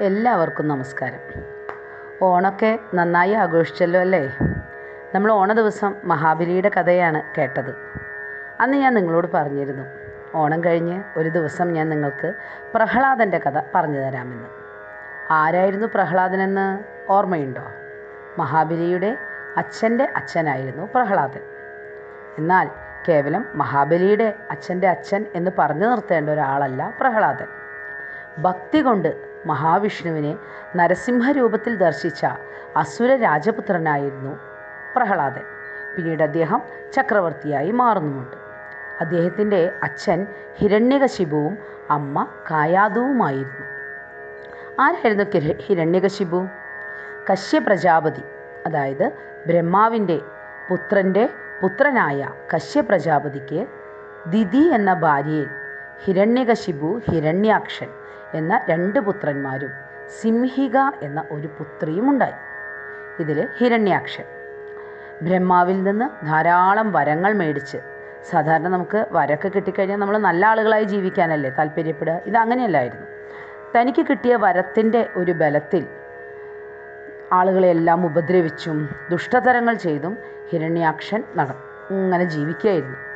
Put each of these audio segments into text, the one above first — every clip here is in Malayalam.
എല്ലാവർക്കും നമസ്കാരം. ഓണമൊക്കെ നന്നായി ആഘോഷിച്ചല്ലോ അല്ലേ? നമ്മൾ ഓണ ദിവസം മഹാബലിയുടെ കഥയാണ് കേട്ടത്. അന്ന് ഞാൻ നിങ്ങളോട് പറഞ്ഞിരുന്നു ഓണം കഴിഞ്ഞ് ഒരു ദിവസം ഞാൻ നിങ്ങൾക്ക് പ്രഹ്ലാദന്റെ കഥ പറഞ്ഞു തരാമെന്ന്. ആരായിരുന്നു പ്രഹ്ലാദനെന്ന് ഓർമ്മയുണ്ടോ? മഹാബലിയുടെ അച്ഛന്റെ അച്ഛനായിരുന്നു പ്രഹ്ലാദൻ. എന്നാൽ കേവലം മഹാബലിയുടെ അച്ഛന്റെ അച്ഛൻ എന്ന് പറഞ്ഞു നിർത്തേണ്ട ഒരാളല്ല പ്രഹ്ലാദൻ. ഭക്തി കൊണ്ട് മഹാവിഷ്ണുവിനെ നരസിംഹരൂപത്തിൽ ദർശിച്ച അസുര രാജപുത്രനായിരുന്നു പ്രഹ്ലാദൻ. പിന്നീട് അദ്ദേഹം ചക്രവർത്തിയായി മാറുന്നുമുണ്ട്. അദ്ദേഹത്തിന്റെ അച്ഛൻ ഹിരണ്യകശിപുവും അമ്മ കായാതുവുമായിരുന്നു. ആരായിരുന്നു ഹിരണ്യകശിപു? കശ്യ പ്രജാപതി അതായത് ബ്രഹ്മാവിന്റെ പുത്രന്റെ പുത്രനായ കശ്യ പ്രജാപതിക്ക് ദിതി എന്ന ഭാര്യയിൽ ഹിരണ്യകശിപു ഹിരണ്യാക്ഷൻ എന്ന രണ്ട് പുത്രന്മാരും സിംഹിക എന്ന ഒരു പുത്രിയും ഉണ്ടായി. ഇതിൽ ഹിരണ്യാക്ഷൻ. ബ്രഹ്മാവിൽ നിന്ന് ധാരാളം വരങ്ങൾ മേടിച്ച് സാധാരണ നമുക്ക് വരൊക്കെ കിട്ടിക്കഴിഞ്ഞാൽ നമ്മൾ നല്ല ആളുകളായി ജീവിക്കാനല്ലേ താല്പര്യപ്പെടുക? ഇത് അങ്ങനെയല്ലായിരുന്നു. തനിക്ക് കിട്ടിയ വരത്തിന്റെ ഒരു ബലത്തിൽ ആളുകളെല്ലാം ഉപദ്രവിച്ചും ദുഷ്ടതരങ്ങൾ ചെയ്തും ഹിരണ്യാക്ഷൻ നട അങ്ങനെ ജീവിക്കുകയായിരുന്നു.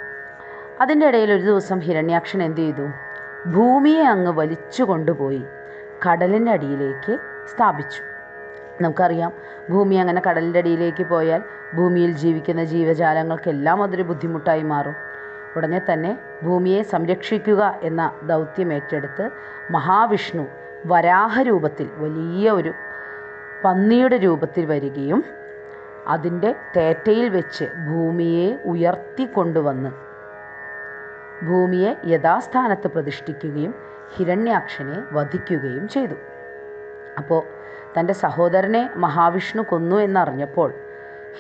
അതിന്റെ ഇടയിൽ ഒരു ദിവസം ഹിരണ്യാക്ഷൻ എന്തു ചെയ്തു? ഭൂമിയെ അങ്ങ് വലിച്ചു കൊണ്ടുപോയി കടലിന്റെ അടിയിലേക്ക് സ്ഥാപിച്ചു. നമുക്കറിയാം ഭൂമി അങ്ങനെ കടലിന്റെ അടിയിലേക്ക് പോയാൽ ഭൂമിയിൽ ജീവിക്കുന്ന ജീവജാലങ്ങൾക്കെല്ലാം അതൊരു ബുദ്ധിമുട്ടായി മാറും. ഉടനെ തന്നെ ഭൂമിയെ സംരക്ഷിക്കുക എന്ന ദൗത്യം ഏറ്റെടുത്ത് മഹാവിഷ്ണു വരാഹരൂപത്തിൽ വലിയ ഒരു പന്നിയുടെ രൂപത്തിൽ വരികയും അതിന്റെ തേറ്റയിൽ വെച്ച് ഭൂമിയെ ഉയർത്തി ഉയർത്തിക്കൊണ്ടുവന്ന് ഭൂമിയെ യഥാസ്ഥാനത്ത് പ്രതിഷ്ഠിക്കുകയും ഹിരണ്യാക്ഷനെ വധിക്കുകയും ചെയ്തു. അപ്പോൾ തന്റെ സഹോദരനെ മഹാവിഷ്ണു കൊന്നു എന്നറിഞ്ഞപ്പോൾ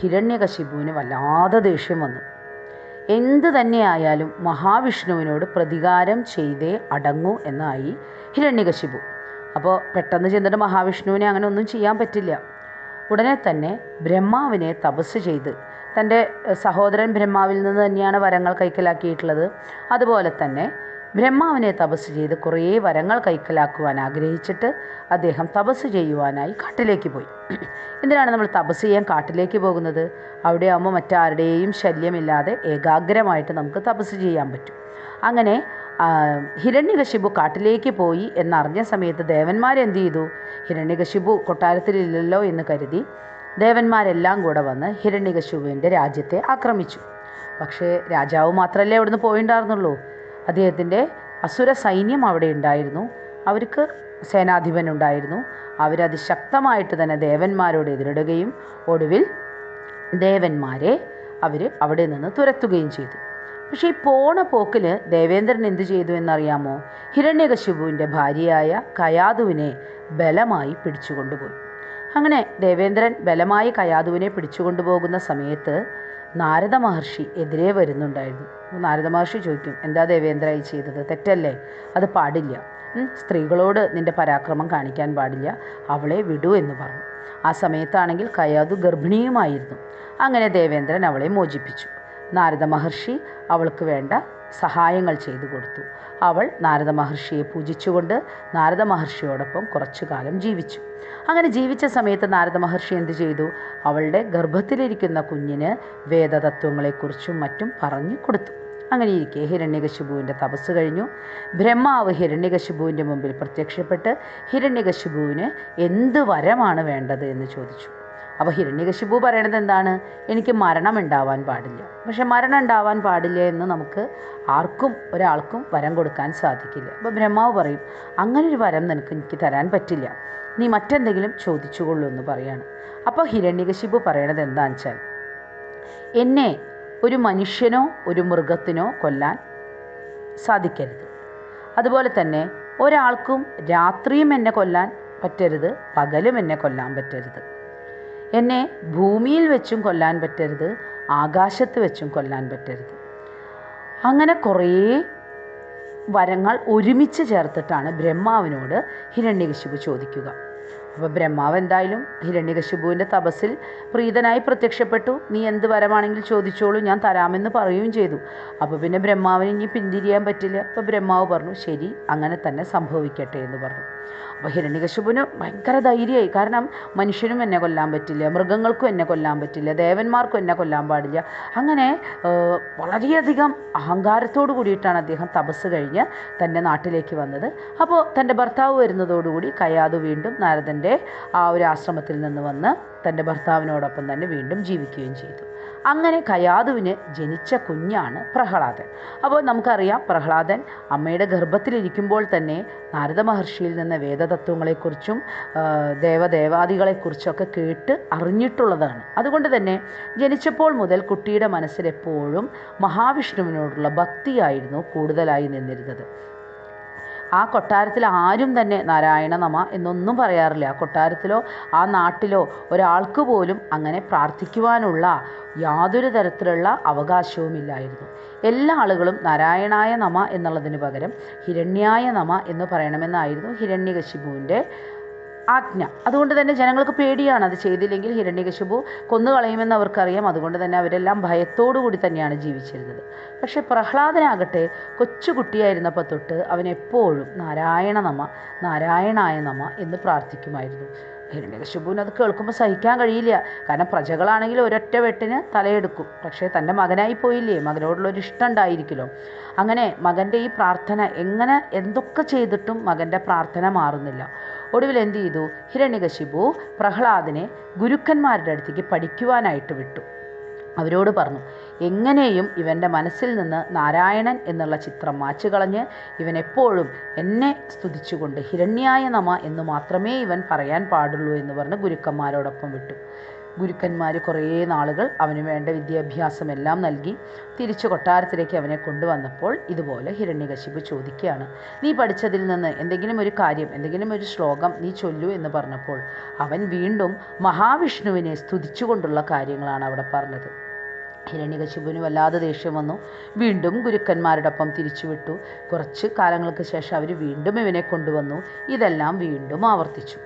ഹിരണ്യകശിപുവിന് വല്ലാതെ ദേഷ്യം വന്നു. എന്ത് തന്നെയായാലും മഹാവിഷ്ണുവിനോട് പ്രതികാരം ചെയ്തേ അടങ്ങൂ എന്നായി ഹിരണ്യകശിപു. അപ്പോൾ പെട്ടെന്ന് ചെന്നിട്ട് മഹാവിഷ്ണുവിനെ അങ്ങനെ ഒന്നും ചെയ്യാൻ പറ്റില്ല. ഉടനെ തന്നെ ബ്രഹ്മാവിനെ തപസ് ചെയ്ത് തന്റെ സഹോദരൻ ബ്രഹ്മാവിൽ നിന്ന് തന്നെയാണ് വരങ്ങൾ കൈക്കലാക്കിയിട്ടുള്ളത്. അതുപോലെ തന്നെ ബ്രഹ്മാവിനെ തപസ് ചെയ്ത് കുറേ വരങ്ങൾ കൈക്കലാക്കുവാൻ ആഗ്രഹിച്ചിട്ട് അദ്ദേഹം തപസ് ചെയ്യുവാനായി കാട്ടിലേക്ക് പോയി. എന്തിനാണ് നമ്മൾ തപസ് ചെയ്യാൻ കാട്ടിലേക്ക് പോകുന്നത്? അവിടെ ആകുമ്പോൾ മറ്റാരുടെയും ശല്യമില്ലാതെ ഏകാഗ്രമായിട്ട് നമുക്ക് തപസ് ചെയ്യാൻ പറ്റും. അങ്ങനെ ഹിരണ്യകശിപു കാട്ടിലേക്ക് പോയി എന്നറിഞ്ഞ സമയത്ത് ദേവന്മാരെന്ത് ചെയ്തു? ഹിരണ്യകശിപു കൊട്ടാരത്തിലില്ലല്ലോ എന്ന് കരുതി ദേവന്മാരെല്ലാം കൂടെ വന്ന് ഹിരണ്യകശുവിന്റെ രാജ്യത്തെ ആക്രമിച്ചു. പക്ഷേ രാജാവ് മാത്രമല്ലേ അവിടുന്ന് പോയിണ്ടായിരുന്നുള്ളൂ. അദ്ദേഹത്തിന്റെ അസുര സൈന്യം അവിടെ ഉണ്ടായിരുന്നു. അവർക്ക് സേനാധിപൻ ഉണ്ടായിരുന്നു അവരതിശക്തമായിട്ട് തന്നെ ദേവന്മാരോട് എതിരിടുകയും ഒടുവിൽ ദേവന്മാരെ അവർ അവിടെ നിന്ന് തുരത്തുകയും ചെയ്തു. പക്ഷേ ഈ പോണ പോക്കിൽ ദേവേന്ദ്രൻ എന്തു ചെയ്തു എന്നറിയാമോ? ഹിരണ്യകശിപുവിന്റെ ഭാര്യയായ കയാതുവിനെ ബലമായി പിടിച്ചുകൊണ്ടുപോയി. അങ്ങനെ ദേവേന്ദ്രൻ ബലമായി കയാതുവിനെ പിടിച്ചുകൊണ്ടുപോകുന്ന സമയത്ത് നാരദ മഹർഷി എതിരെ വരുന്നുണ്ടായിരുന്നു. നാരദ മഹർഷി ചോദിക്കും എന്താ ദേവേന്ദ്ര ഈ ചെയ്തത്? തെറ്റല്ലേ? അത് പാടില്ല. സ്ത്രീകളോട് നിന്റെ പരാക്രമം കാണിക്കാൻ പാടില്ല. അവളെ വിടൂ എന്ന് പറഞ്ഞു. ആ സമയത്താണെങ്കിൽ കയാതു ഗർഭിണിയുമായിരുന്നു. അങ്ങനെ ദേവേന്ദ്രൻ അവളെ മോചിപ്പിച്ചു. നാരദ മഹർഷി അവൾക്ക് വേണ്ട സഹായങ്ങൾ ചെയ്തു കൊടുത്തു. അവൾ നാരദ മഹർഷിയെ പൂജിച്ചുകൊണ്ട് നാരദ മഹർഷിയോടൊപ്പം കുറച്ചു കാലം ജീവിച്ചു. അങ്ങനെ ജീവിച്ച സമയത്ത് നാരദ മഹർഷി എന്തു ചെയ്തു? അവളുടെ ഗർഭത്തിലിരിക്കുന്ന കുഞ്ഞിന് വേദതത്വങ്ങളെക്കുറിച്ചും മറ്റും പറഞ്ഞു കൊടുത്തു. അങ്ങനെ ഇരിക്കെ ഹിരണ്യകശിപുവിന്റെ തപസ് കഴിഞ്ഞു. ബ്രഹ്മാവ് ഹിരണ്യകശിപുവിന്റെ മുമ്പിൽ പ്രത്യക്ഷപ്പെട്ട് ഹിരണ്യകശിപുവിന് എന്ത് വരമാണ് വേണ്ടത് എന്ന് ചോദിച്ചു. അപ്പോൾ ഹിരണ്യകശിപു പറയണത് എന്താണ്? എനിക്ക് മരണം ഉണ്ടാവാൻ പാടില്ല. പക്ഷെ മരണം ഉണ്ടാവാൻ പാടില്ല എന്ന് നമുക്ക് ആർക്കും ഒരാൾക്കും വരം കൊടുക്കാൻ സാധിക്കില്ല. അപ്പോൾ ബ്രഹ്മാവ് പറയും അങ്ങനൊരു വരം നിനക്ക് എനിക്ക് തരാൻ പറ്റില്ല. നീ മറ്റെന്തെങ്കിലും ചോദിച്ചുകൊള്ളൂ എന്ന് പറയാണ്. അപ്പോൾ ഹിരണ്യകശിപു പറയണത് എന്താണെന്ന് വെച്ചാൽ എന്നെ ഒരു മനുഷ്യനോ ഒരു മൃഗത്തിനോ കൊല്ലാൻ സാധിക്കരുത്. അതുപോലെ തന്നെ ഒരാൾക്കും രാത്രിയും എന്നെ കൊല്ലാൻ പറ്റരുത് പകലും എന്നെ കൊല്ലാൻ പറ്റരുത്. എന്നെ ഭൂമിയിൽ വെച്ചും കൊല്ലാൻ പറ്റരുത് ആകാശത്ത് വെച്ചും കൊല്ലാൻ പറ്റരുത്. അങ്ങനെ കുറേ വരങ്ങൾ ഒരുമിച്ച് ചേർത്തിട്ടാണ് ബ്രഹ്മാവിനോട് ഹിരണ്യകശിപു ചോദിക്കുക. അപ്പോൾ ബ്രഹ്മാവ് എന്തായാലും ഹിരണ്യകശിപുവിന്റെ തപസ്സിൽ പ്രീതനായി പ്രത്യക്ഷപ്പെട്ടു. നീ എന്ത് വരമാണെങ്കിൽ ചോദിച്ചോളൂ ഞാൻ തരാമെന്ന് പറയുകയും ചെയ്തു. അപ്പോൾ പിന്നെ ബ്രഹ്മാവിന് ഇനി പിന്തിരിയാൻ പറ്റില്ല. അപ്പോൾ ബ്രഹ്മാവ് പറഞ്ഞു ശരി അങ്ങനെ തന്നെ സംഭവിക്കട്ടെ എന്ന് പറഞ്ഞു. അപ്പോൾ ഹിരണ്യകശിപുവിന് ഭയങ്കര ധൈര്യമായി. കാരണം മനുഷ്യനും എന്നെ കൊല്ലാൻ പറ്റില്ല മൃഗങ്ങൾക്കും എന്നെ കൊല്ലാൻ പറ്റില്ല ദേവന്മാർക്കും എന്നെ കൊല്ലാൻ പാടില്ല. അങ്ങനെ വളരെയധികം അഹങ്കാരത്തോടു കൂടിയിട്ടാണ് അദ്ദേഹം തപസ് കഴിഞ്ഞ് തന്റെ നാട്ടിലേക്ക് വന്നത്. അപ്പോൾ തന്റെ ഭർത്താവ് വരുന്നതോടുകൂടി കയാതു വീണ്ടും നാരദന്റെ ആ ഒരു ആശ്രമത്തിൽ നിന്ന് വന്ന് തന്റെ ഭർത്താവിനോടൊപ്പം തന്നെ വീണ്ടും ജീവിക്കുകയും ചെയ്തു. അങ്ങനെ കയാതുവിന് ജനിച്ച കുഞ്ഞാണ് പ്രഹ്ലാദൻ. അപ്പോൾ നമുക്കറിയാം പ്രഹ്ലാദൻ അമ്മയുടെ ഗർഭത്തിലിരിക്കുമ്പോൾ തന്നെ നാരദ മഹർഷിയിൽ നിന്ന് വേദതത്വങ്ങളെക്കുറിച്ചും ദേവദേവാദികളെക്കുറിച്ചൊക്കെ കേട്ട് അറിഞ്ഞിട്ടുള്ളതാണ്. അതുകൊണ്ട് തന്നെ ജനിച്ചപ്പോൾ മുതൽ കുട്ടിയുടെ മനസ്സിലെപ്പോഴും മഹാവിഷ്ണുവിനോടുള്ള ഭക്തിയായിരുന്നു കൂടുതലായി നിന്നിരുന്നത്. ആ കൊട്ടാരത്തിൽ ആരും തന്നെ നാരായണ നമ എന്നൊന്നും പറയാറില്ല. ആ കൊട്ടാരത്തിലോ ആ നാട്ടിലോ ഒരാൾക്ക് പോലും അങ്ങനെ പ്രാർത്ഥിക്കുവാനുള്ള യാതൊരു തരത്തിലുള്ള അവകാശവുമില്ലായിരുന്നു എല്ലാ ആളുകളും നാരായണായ നമ എന്നുള്ളതിന് പകരം ഹിരണ്യായ നമ എന്ന് പറയണമെന്നായിരുന്നു ഹിരണ്യകശിപുവിന്റെ ആജ്ഞ. അതുകൊണ്ട് തന്നെ ജനങ്ങൾക്ക് പേടിയാണ്. അത് ചെയ്തില്ലെങ്കിൽ ഹിരണ്യകശിപു കൊന്നുകളയുമെന്ന് അവർക്കറിയാം. അതുകൊണ്ട് തന്നെ അവരെല്ലാം ഭയത്തോടു കൂടി തന്നെയാണ് ജീവിച്ചിരുന്നത്. പക്ഷേ പ്രഹ്ലാദനാകട്ടെ കൊച്ചുകുട്ടിയായിരുന്നപ്പോൾ തൊട്ട് അവൻ എപ്പോഴും നാരായണ നമ നാരായണായ നമ എന്ന് പ്രാർത്ഥിക്കുമായിരുന്നു. ഹിരണ്യകശുപുവിന് അത് കേൾക്കുമ്പോൾ സഹിക്കാൻ കഴിയില്ല. കാരണം പ്രജകളാണെങ്കിൽ ഒരൊറ്റ വെട്ടിന് തലയെടുക്കും. പക്ഷേ തന്റെ മകനായി പോയില്ലേ? മകനോടുള്ളൊരു ഇഷ്ടം ഉണ്ടായിരിക്കലോ അങ്ങനെ മകന്റെ ഈ പ്രാർത്ഥന എങ്ങനെ എന്തൊക്കെ ചെയ്തിട്ടും മകന്റെ പ്രാർത്ഥന മാറുന്നില്ല. ഒടുവിൽ എന്ത് ചെയ്തു? ഹിരണ്യകശിപു പ്രഹ്ലാദിനെ ഗുരുക്കന്മാരുടെ അടുത്തേക്ക് പഠിക്കുവാനായിട്ട് വിട്ടു. അവരോട് പറഞ്ഞു എങ്ങനെയും ഇവന്റെ മനസ്സിൽ നിന്ന് നാരായണൻ എന്നുള്ള ചിത്രം മാച്ചു കളഞ്ഞ് ഇവൻ എപ്പോഴും എന്നെ സ്തുതിച്ചുകൊണ്ട് ഹിരണ്യായ നമ എന്ന് മാത്രമേ ഇവൻ പറയാൻ പാടുള്ളൂ എന്ന് പറഞ്ഞ് ഗുരുക്കന്മാരോടൊപ്പം വിട്ടു. ഗുരുക്കന്മാർ കുറേ നാളുകൾ അവന് വേണ്ട വിദ്യാഭ്യാസം എല്ലാം നൽകി തിരിച്ചു കൊട്ടാരത്തിലേക്ക് അവനെ കൊണ്ടുവന്നപ്പോൾ ഇതുപോലെ ഹിരണ്യകശിപു ചോദിക്കുകയാണ് നീ പഠിച്ചതിൽ നിന്ന് എന്തെങ്കിലും ഒരു കാര്യം എന്തെങ്കിലും ഒരു ശ്ലോകം നീ ചൊല്ലൂ എന്ന് പറഞ്ഞപ്പോൾ അവൻ വീണ്ടും മഹാവിഷ്ണുവിനെ സ്തുതിച്ചുകൊണ്ടുള്ള കാര്യങ്ങളാണ് അവിടെ പറഞ്ഞത്. ഹിരണ്യകശിപുവിന് വല്ലാതെ ദേഷ്യം വന്നു. വീണ്ടും ഗുരുക്കന്മാരോടൊപ്പം തിരിച്ചുവിട്ടു. കുറച്ച് കാലങ്ങൾക്ക് ശേഷം അവർ വീണ്ടും ഇവനെ കൊണ്ടുവന്നു. ഇതെല്ലാം വീണ്ടും ആവർത്തിച്ചു.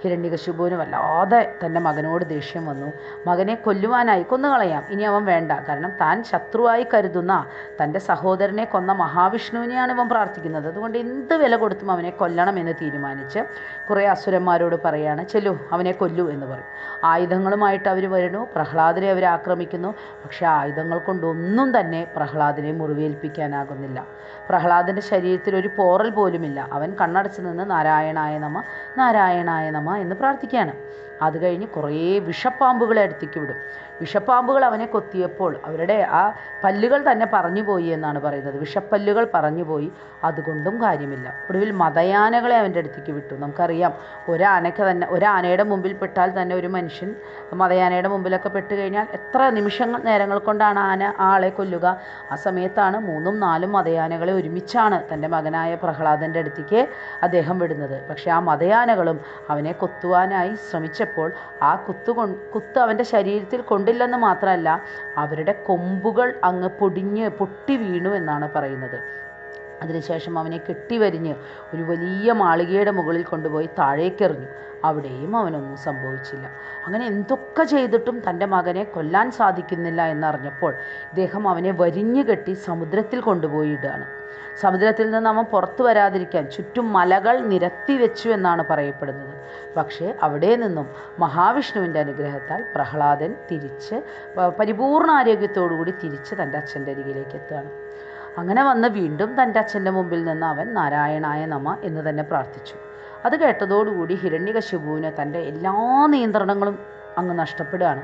ഹിരണ്യകശിപുവിന് വല്ലാതെ തന്റെ മകനോട് ദേഷ്യം വന്നു. മകനെ കൊല്ലുവാനായി കൊന്നുകളയാം. ഇനി അവൻ വേണ്ട. കാരണം താൻ ശത്രുവായി കരുതുന്ന തന്റെ സഹോദരനെ കൊന്ന മഹാവിഷ്ണുവിനെയാണ് ഇവൻ പ്രാർത്ഥിക്കുന്നത്. അതുകൊണ്ട് എന്ത് വില കൊടുത്തും അവനെ കൊല്ലണമെന്ന് തീരുമാനിച്ച് കുറേ അസുരന്മാരോട് പറയാണ് ചെല്ലു അവനെ കൊല്ലു എന്ന് പറയും. ആയുധങ്ങളുമായിട്ട് അവർ വരുന്നു. പ്രഹ്ലാദിനെ അവർ ആക്രമിക്കുന്നു. പക്ഷേ ആയുധങ്ങൾ കൊണ്ടൊന്നും തന്നെ പ്രഹ്ലാദിനെ മുറിവേൽപ്പിക്കാനാകുന്നില്ല. പ്രഹ്ലാദിന്റെ ശരീരത്തിൽ ഒരു പോറൽ പോലുമില്ല. അവൻ കണ്ണടച്ച് നിന്ന് നാരായണായ നമ നാരായണായ നമ എന്ന് പ്രാർത്ഥിക്കുകയാണ്. അത് കഴിഞ്ഞ് കുറേ വിഷപ്പാമ്പുകളെ അടുത്തേക്ക് വിടും. വിഷപ്പാമ്പുകൾ അവനെ കൊത്തിയപ്പോൾ അവരുടെ ആ പല്ലുകൾ തന്നെ പറഞ്ഞു പോയി എന്നാണ് പറയുന്നത്. വിഷപ്പല്ലുകൾ പറഞ്ഞു പോയി. അതുകൊണ്ടും കാര്യമില്ല. ഒടുവിൽ മതയാനകളെ അവന്റെ അടുത്തേക്ക് വിട്ടു. നമുക്കറിയാം ഒരാനയ്ക്ക് തന്നെ ഒരാനയുടെ മുമ്പിൽ പെട്ടാൽ തന്നെ ഒരു മനുഷ്യൻ മതയാനയുടെ മുമ്പിലൊക്കെ പെട്ട് കഴിഞ്ഞാൽ എത്ര നിമിഷങ്ങൾ നേരങ്ങൾ കൊണ്ടാണ് ആന ആളെ കൊല്ലുക? ആ സമയത്താണ് മൂന്നും നാലും മതയാനകളെ ഒരുമിച്ചാണ് തന്റെ മകനായ പ്രഹ്ലാദന്റെ അടുത്തേക്ക് അദ്ദേഹം വിടുന്നത്. പക്ഷേ ആ മതയാനകളും അവനെ കൊത്തുവാനായി ശ്രമിച്ചപ്പോൾ ആ കുത്തു കൊ കുത്ത് അവന്റെ ശരീരത്തിൽ കൊണ്ടില്ലെന്ന് മാത്രമല്ല അവരുടെ കൊമ്പുകൾ അങ്ങ് പൊടിഞ്ഞ് പൊട്ടി വീണു എന്നാണ് പറയുന്നത്. അതിനുശേഷം അവനെ കെട്ടിവരിഞ്ഞ് ഒരു വലിയ മാളികയുടെ മുകളിൽ കൊണ്ടുപോയി താഴേക്കെറിഞ്ഞു. അവിടെയും അവനൊന്നും സംഭവിച്ചില്ല. അങ്ങനെ എന്തൊക്കെ ചെയ്തിട്ടും തന്റെ മകനെ കൊല്ലാൻ സാധിക്കുന്നില്ല എന്നറിഞ്ഞപ്പോൾ ഇദ്ദേഹം അവനെ വരിഞ്ഞു കെട്ടി സമുദ്രത്തിൽ കൊണ്ടുപോയി ഇടുകയാണ്. സമുദ്രത്തിൽ നിന്ന് അവൻ പുറത്തു വരാതിരിക്കാൻ ചുറ്റും മലകൾ നിരത്തി വെച്ചു എന്നാണ് പറയപ്പെടുന്നത്. പക്ഷേ അവിടെ നിന്നും മഹാവിഷ്ണുവിന്റെ അനുഗ്രഹത്താൽ പ്രഹ്ലാദൻ തിരിച്ച് പരിപൂർണ ആരോഗ്യത്തോടുകൂടി തിരിച്ച് തന്റെ അച്ഛന്റെ അരികിലേക്ക് എത്തുകയാണ്. അങ്ങനെ വന്ന് വീണ്ടും തന്റെ അച്ഛന്റെ മുമ്പിൽ നിന്ന് അവൻ നാരായണായ നമ എന്ന് തന്നെ പ്രാർത്ഥിച്ചു. അത് കേട്ടതോടുകൂടി ഹിരണ്യകശിപുവിന് തന്റെ എല്ലാ നിയന്ത്രണങ്ങളും അങ്ങ് നഷ്ടപ്പെടുകയാണ്.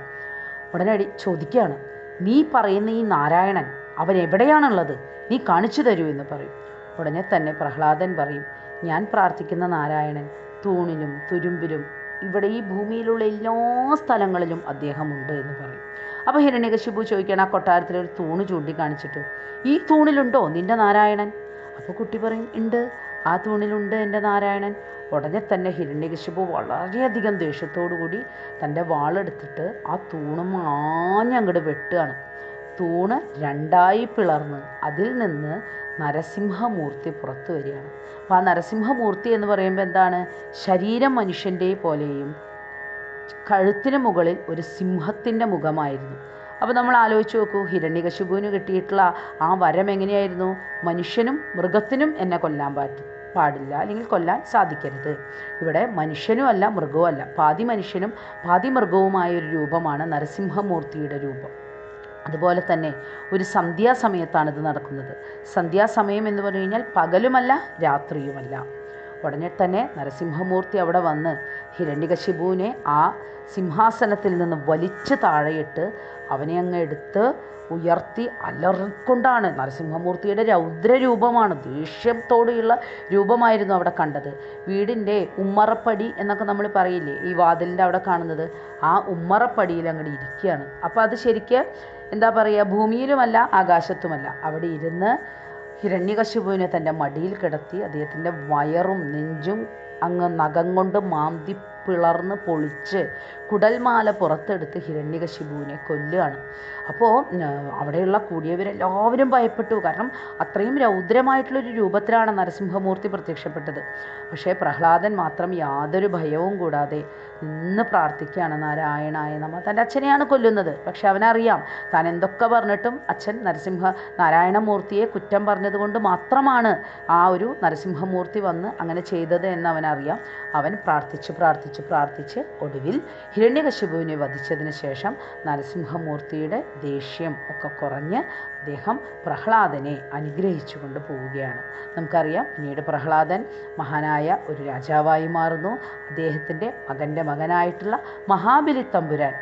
ഉടനടി ചോദിക്കുകയാണ് നീ പറയുന്ന ഈ നാരായണൻ അവൻ എവിടെയാണുള്ളത് നീ കാണിച്ചു തരൂ എന്ന് പറയും. ഉടനെ തന്നെ പ്രഹ്ലാദൻ പറയും ഞാൻ പ്രാർത്ഥിക്കുന്ന നാരായണൻ തൂണിലും തുരുമ്പിലും ഇവിടെ ഈ ഭൂമിയിലുള്ള എല്ലാ സ്ഥലങ്ങളിലും അദ്ദേഹമുണ്ട് എന്ന് പറയും. അപ്പോൾ ഹിരണ്യകശിപു ചോദിക്കണം ആ കൊട്ടാരത്തിൽ ഒരു തൂണ് ചൂണ്ടിക്കാണിച്ചിട്ട് ഈ തൂണിലുണ്ടോ നിന്റെ നാരായണൻ? അപ്പോൾ കുട്ടി പറയും ഉണ്ട് ആ തൂണിലുണ്ട് എന്റെ നാരായണൻ. ഉടനെ തന്നെ ഹിരണ്യകശിപു വളരെയധികം ദേഷ്യത്തോടു കൂടി തന്റെ വാളെടുത്തിട്ട് ആ തൂണ് മാഞ്ഞങ്ങോട്ട് വെട്ടുകയാണ്. തൂണ് രണ്ടായി പിളർന്ന് അതിൽ നിന്ന് നരസിംഹമൂർത്തി പുറത്തു വരികയാണ്. അപ്പോൾ ആ നരസിംഹമൂർത്തി എന്ന് പറയുമ്പോൾ എന്താണ്? ശരീരം മനുഷ്യന്റെ പോലെയും കഴുത്തിന് മുകളിൽ ഒരു സിംഹത്തിന്റെ മുഖമായിരുന്നു. അപ്പോൾ നമ്മൾ ആലോചിച്ച് നോക്കൂ ഹിരണ്യകശുപുവിന് കിട്ടിയിട്ടുള്ള ആ വരം എങ്ങനെയായിരുന്നു? മനുഷ്യനും മൃഗത്തിനും എന്നെ കൊല്ലാൻ പറ്റും പാടില്ല അല്ലെങ്കിൽ കൊല്ലാൻ സാധിക്കരുത്. ഇവിടെ മനുഷ്യനും അല്ല മൃഗവും അല്ല. പാതി മനുഷ്യനും പാതി മൃഗവുമായ ഒരു രൂപമാണ് നരസിംഹമൂർത്തിയുടെ രൂപം. അതുപോലെ തന്നെ ഒരു സന്ധ്യാസമയത്താണ് ഇത് നടക്കുന്നത്. സന്ധ്യാസമയം എന്ന് പറഞ്ഞു കഴിഞ്ഞാൽ പകലുമല്ല രാത്രിയുമല്ല. ഉടനെ തന്നെ നരസിംഹമൂർത്തി അവിടെ വന്ന് ഹിരണ്യകശിപുവിനെ ആ സിംഹാസനത്തിൽ നിന്ന് വലിച്ചു താഴെയിട്ട് അവനെ അങ്ങ് എടുത്ത് ഉയർത്തി അലറിക്കൊണ്ടാണ് നരസിംഹമൂർത്തിയുടെ രൗദ്രരൂപമാണ് ദേഷ്യത്തോടെയുള്ള രൂപമായിരുന്നു അവിടെ കണ്ടത്. വീടിന്റെ ഉമ്മറപ്പടി എന്നൊക്കെ നമ്മൾ പറയില്ലേ ഈ വാതിലിന്റെ അവിടെ കാണുന്നത്. ആ ഉമ്മറപ്പടിയിൽ അങ്ങോട്ട് ഇരിക്കുകയാണ്. അപ്പോൾ അത് ശരിക്ക് എന്താ പറയുക ഭൂമിയിലുമല്ല ആകാശത്തുമല്ല. അവിടെ ഇരുന്ന് ഹിരണ്യകശിപുവിനെ തന്റെ മടിയിൽ കിടത്തി അദ്ദേഹത്തിന്റെ വയറും നെഞ്ചും അങ്ങ് നഖം കൊണ്ട് മാന്തി പിളർന്ന് പൊളിച്ച് കുടൽമാല പുറത്തെടുത്ത് ഹിരണ്യകശിപുവിനെ കൊല്ലുകയാണ്. അപ്പോൾ അവിടെയുള്ള കൂടിയവരെല്ലാവരും ഭയപ്പെട്ടു. കാരണം അത്രയും രൗദ്രമായിട്ടുള്ളൊരു രൂപത്തിലാണ് നരസിംഹമൂർത്തി പ്രത്യക്ഷപ്പെട്ടത്. പക്ഷേ പ്രഹ്ലാദൻ മാത്രം യാതൊരു ഭയവും കൂടാതെ നിന്ന് പ്രാർത്ഥിക്കുകയാണ് നാരായണായ നമ്മ തന്റെ അച്ഛനെയാണ് കൊല്ലുന്നത്. പക്ഷെ അവനറിയാം താൻ എന്തൊക്കെ പറഞ്ഞിട്ടും അച്ഛൻ നരസിംഹ നാരായണമൂർത്തിയെ കുറ്റം പറഞ്ഞതുകൊണ്ട് മാത്രമാണ് ആ ഒരു നരസിംഹമൂർത്തി വന്ന് അങ്ങനെ ചെയ്തത് എന്ന് അവനറിയാം. അവൻ പ്രാർത്ഥിച്ച് പ്രാർത്ഥിച്ച് പ്രാർത്ഥിച്ച് ഒടുവിൽ ഹിരണ്യകശിപുവിനെ വധിച്ചതിന് ശേഷം നരസിംഹമൂർത്തിയുടെ ദേഷ്യം ഒക്കെ കുറഞ്ഞ് അദ്ദേഹം പ്രഹ്ലാദനെ അനുഗ്രഹിച്ചു കൊണ്ട് പോവുകയാണ്. നമുക്കറിയാം പിന്നീട് പ്രഹ്ലാദൻ മഹാനായ ഒരു രാജാവായി മാറുന്നു. അദ്ദേഹത്തിന്റെ മകന്റെ മകനായിട്ടുള്ള മഹാബലി തമ്പുരാൻ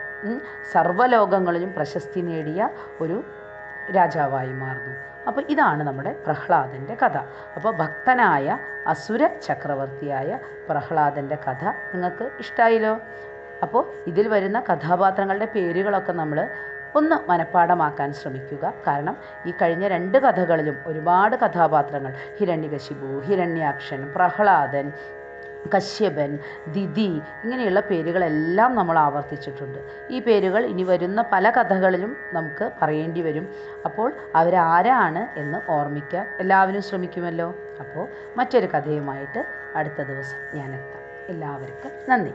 സർവലോകങ്ങളിലും പ്രശസ്തി നേടിയ ഒരു രാജാവായി മാറുന്നു. അപ്പോൾ ഇതാണ് നമ്മുടെ പ്രഹ്ലാദന്റെ കഥ. അപ്പോൾ ഭക്തനായ അസുര ചക്രവർത്തിയായ പ്രഹ്ലാദന്റെ കഥ നിങ്ങൾക്ക് ഇഷ്ടമായില്ലോ അപ്പോൾ ഇതിൽ വരുന്ന കഥാപാത്രങ്ങളുടെ പേരുകളൊക്കെ നമ്മൾ ഒന്ന് മനഃപ്പാടമാക്കാൻ ശ്രമിക്കുക. കാരണം ഈ കഴിഞ്ഞ രണ്ട് കഥകളിലും ഒരുപാട് കഥാപാത്രങ്ങൾ. ഹിരണ്യകശിപു ഹിരണ്യാക്ഷൻ പ്രഹ്ലാദൻ കശ്യപൻ ദിതി ഇങ്ങനെയുള്ള പേരുകളെല്ലാം നമ്മൾ ആവർത്തിച്ചിട്ടുണ്ട്. ഈ പേരുകൾ ഇനി വരുന്ന പല കഥകളിലും നമുക്ക് പറയേണ്ടി വരും. അപ്പോൾ അവരാരാണ് എന്ന് ഓർമ്മിക്കാൻ എല്ലാവരും ശ്രമിക്കുമല്ലോ. അപ്പോൾ മറ്റൊരു കഥയുമായിട്ട് അടുത്ത ദിവസം ഞാനെത്താം. എല്ലാവർക്കും നന്ദി.